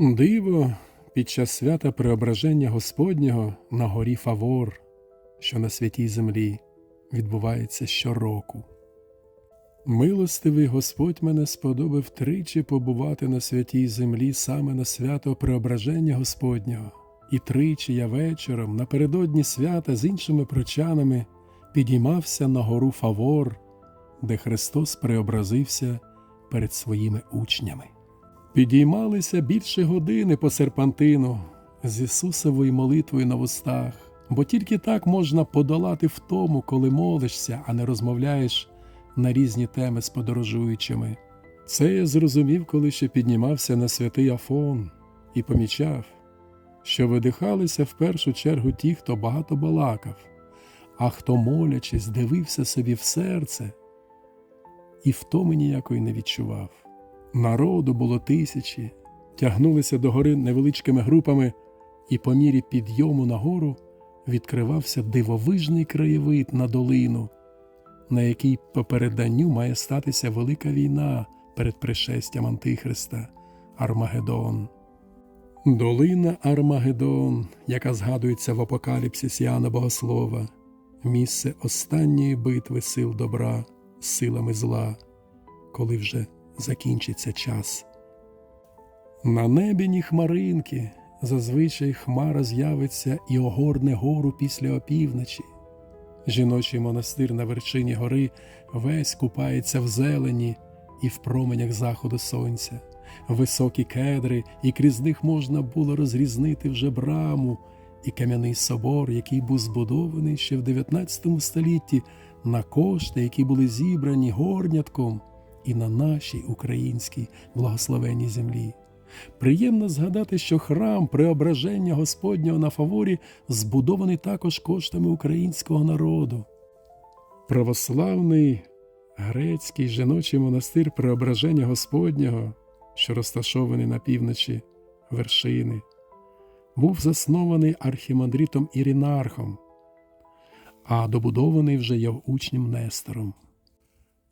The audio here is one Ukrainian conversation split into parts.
Диво під час свята Преображення Господнього на горі Фавор, що на святій землі, відбувається щороку. Милостивий Господь мене сподобав тричі побувати на святій землі саме на свято Преображення Господнього, і тричі я вечором напередодні свята з іншими прочанами підіймався на гору Фавор, де Христос преобразився перед своїми учнями. Підіймалися більше години по серпантину з Ісусовою молитвою на вустах, бо тільки так можна подолати втому, коли молишся, а не розмовляєш на різні теми з подорожуючими. Це я зрозумів, коли ще піднімався на святий Афон і помічав, що видихалися в першу чергу ті, хто багато балакав, а хто, молячись, дивився собі в серце, і втоми ніякої не відчував. Народу було тисячі, тягнулися до гори невеличкими групами, і по мірі підйому на гору відкривався дивовижний краєвид на долину, на якій по переданню має статися велика війна перед пришестям Антихриста Армагеддон. Долина Армагеддон, яка згадується в апокаліпсисі Іоанна Богослова, місце останньої битви сил добра з силами зла, коли вже закінчиться час. На небі ні хмаринки, зазвичай хмара з'явиться і огорне гору після опівночі. Жіночий монастир на вершині гори весь купається в зелені і в променях заходу сонця, високі кедри, і крізь них можна було розрізнити вже браму і кам'яний собор, який був збудований ще в 19 столітті на кошти, які були зібрані горнятком і на нашій українській благословенній землі. Приємно згадати, що храм преображення Господнього на фаворі збудований також коштами українського народу. Православний грецький жіночий монастир преображення Господнього, що розташований на півночі вершини, був заснований архімандритом Іринархом, а добудований вже його учнем Нестором.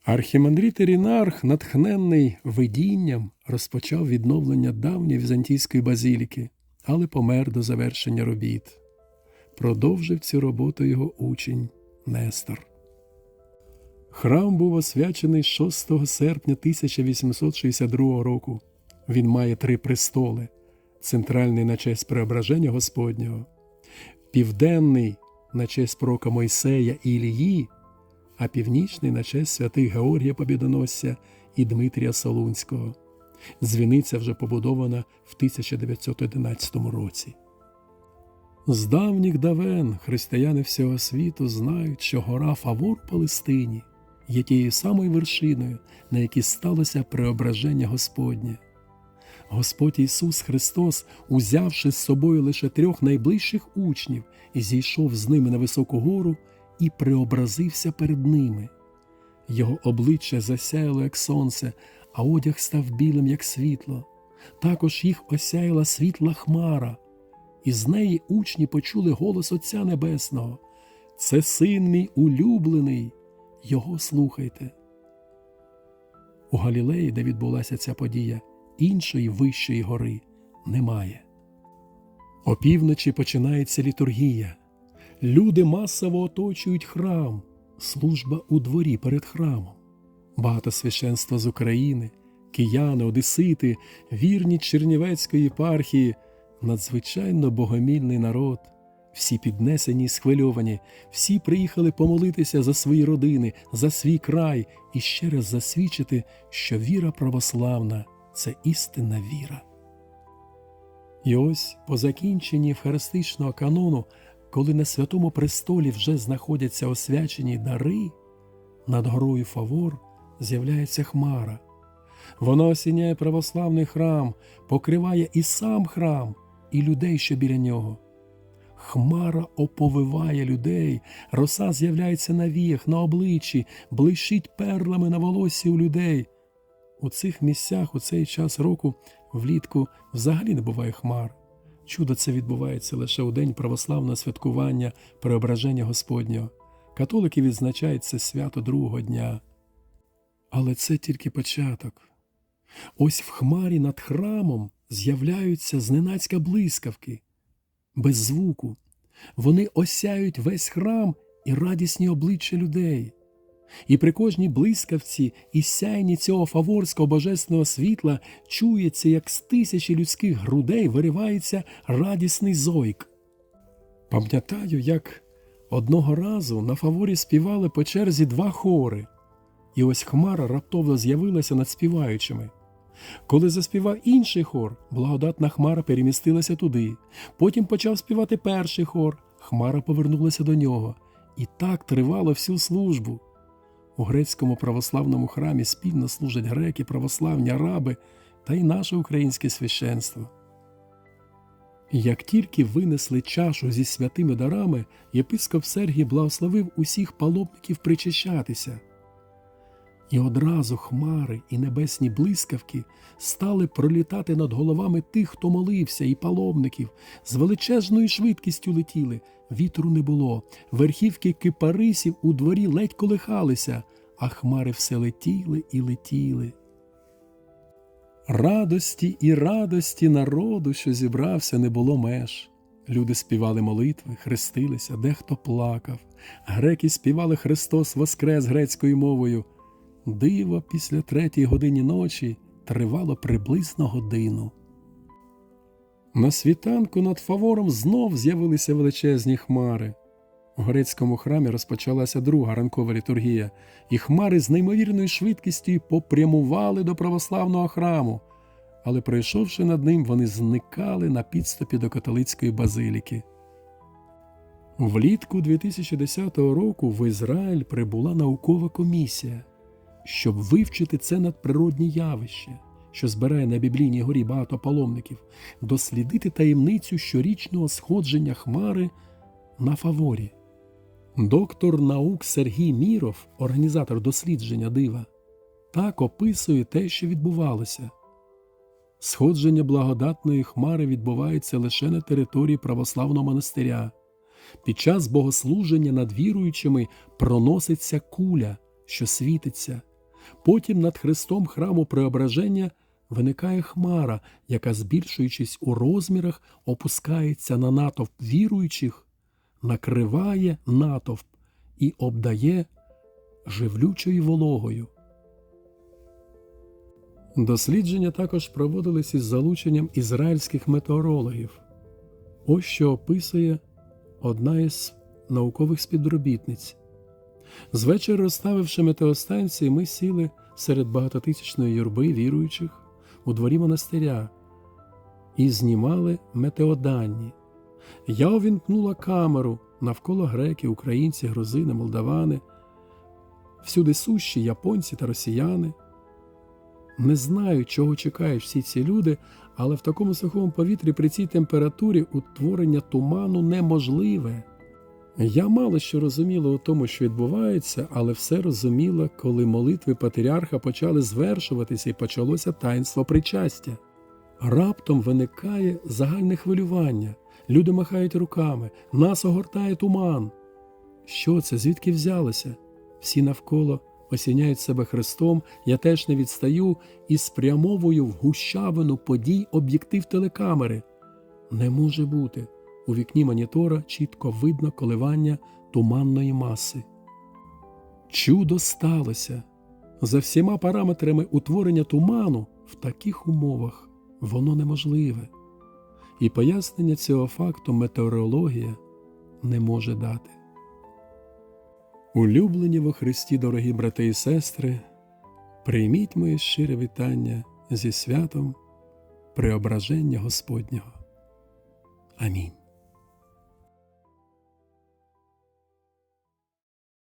Архімандрит Іринарх, натхненний видінням, розпочав відновлення давньої візантійської базіліки, але помер до завершення робіт. Продовжив цю роботу його учень Нестор. Храм був освячений 6 серпня 1862 року. Він має три престоли: центральний на честь преображення Господнього, південний на честь пророка Мойсея і Ілії, а північний на честь святих Георгія Побідоносця і Дмитрія Солунського. Дзвіниця вже побудована в 1911 році. З давніх давен християни всього світу знають, що гора Фавор Палестині є тією самою вершиною, на якій сталося преображення Господнє. Господь Ісус Христос, узявши з собою лише трьох найближчих учнів, і зійшов з ними на високу гору і преобразився перед ними. Його обличчя засяяло, як сонце, а одяг став білим, як світло. Також їх осяяла світла хмара, і з неї учні почули голос Отця Небесного. Це син мій улюблений, його слухайте. У Галілеї, де відбулася ця подія, іншої вищої гори немає. Опівночі починається літургія. Люди масово оточують храм, служба у дворі перед храмом. Багато священства з України, кияни, одесити, вірні Чернівецької єпархії, надзвичайно богомільний народ. Всі піднесені і схвильовані, всі приїхали помолитися за свої родини, за свій край і ще раз засвідчити, що віра православна це істинна віра. І ось по закінченні евхаристичного канону, коли на святому престолі вже знаходяться освячені дари, над горою Фавор з'являється хмара. Вона осіняє православний храм, покриває і сам храм, і людей, що біля нього. Хмара оповиває людей, роса з'являється на віях, на обличчі, блищить перлами на волосі у людей. У цих місцях у цей час року влітку взагалі не буває хмар. Чудо це відбувається лише у день православного святкування преображення Господнього. Католики відзначають це свято другого дня. Але це тільки початок. Ось в хмарі над храмом з'являються зненацька блискавки, без звуку. Вони осяють весь храм і радісні обличчя людей. І при кожній блискавці і сяйні цього фаворського божественного світла чується, як з тисячі людських грудей виривається радісний зойк. Пам'ятаю, як одного разу на фаворі співали по черзі два хори, і ось хмара раптово з'явилася над співаючими. Коли заспівав інший хор, благодатна хмара перемістилася туди. Потім почав співати перший хор, хмара повернулася до нього. І так тривало всю службу. У грецькому православному храмі спільно служать греки, православні араби та й наше українське священство. Як тільки винесли чашу зі святими дарами, єпископ Сергій благословив усіх паломників причащатися. І одразу хмари і небесні блискавки стали пролітати над головами тих, хто молився, і паломників, з величезною швидкістю летіли, вітру не було, верхівки кипарисів у дворі ледь колихалися, а хмари все летіли і летіли. Радості і радості народу, що зібрався, не було меж. Люди співали молитви, хрестилися, дехто плакав. Греки співали Христос Воскрес грецькою мовою. Диво після третій годині ночі тривало приблизно годину. На світанку над фавором знов з'явилися величезні хмари. У грецькому храмі розпочалася друга ранкова літургія, і хмари з неймовірною швидкістю попрямували до православного храму, але пройшовши над ним, вони зникали на підступі до католицької базиліки. Влітку 2010 року в Ізраїль прибула наукова комісія, щоб вивчити це надприродні явище, що збирає на біблійній горі багато паломників, дослідити таємницю щорічного сходження хмари на фаворі. Доктор наук Сергій Міров, організатор дослідження дива, так описує те, що відбувалося. Сходження благодатної хмари відбувається лише на території православного монастиря. Під час богослуження над віруючими проноситься куля, що світиться. Потім над хрестом храму Преображення виникає хмара, яка, збільшуючись у розмірах, опускається на натовп віруючих, накриває натовп і обдає живлючою вологою. Дослідження також проводились із залученням ізраїльських метеорологів. Ось що описує одна із наукових співробітниць. Звечір розставивши метеостанції, ми сіли серед багатотисячної юрби віруючих у дворі монастиря і знімали метеоданні. Я увімкнула камеру навколо греки, українці, грузини, молдавани, всюди сущі японці та росіяни. Не знаю, чого чекають всі ці люди, але в такому сухому повітрі при цій температурі утворення туману неможливе. Я мало що розуміла у тому, що відбувається, але все розуміла, коли молитви патріарха почали звершуватися і почалося таїнство причастя. Раптом виникає загальне хвилювання, люди махають руками, нас огортає туман. Що це, звідки взялося? Всі навколо осіняють себе Христом, я теж не відстаю і спрямовую в гущавину подій об'єктив телекамери. Не може бути. У вікні монітора чітко видно коливання туманної маси. Чудо сталося. За всіма параметрами утворення туману в таких умовах воно неможливе, і пояснення цього факту метеорологія не може дати. Улюблені во Христі, дорогі брати і сестри, прийміть моє щире вітання зі святом Преображення Господнього. Амінь.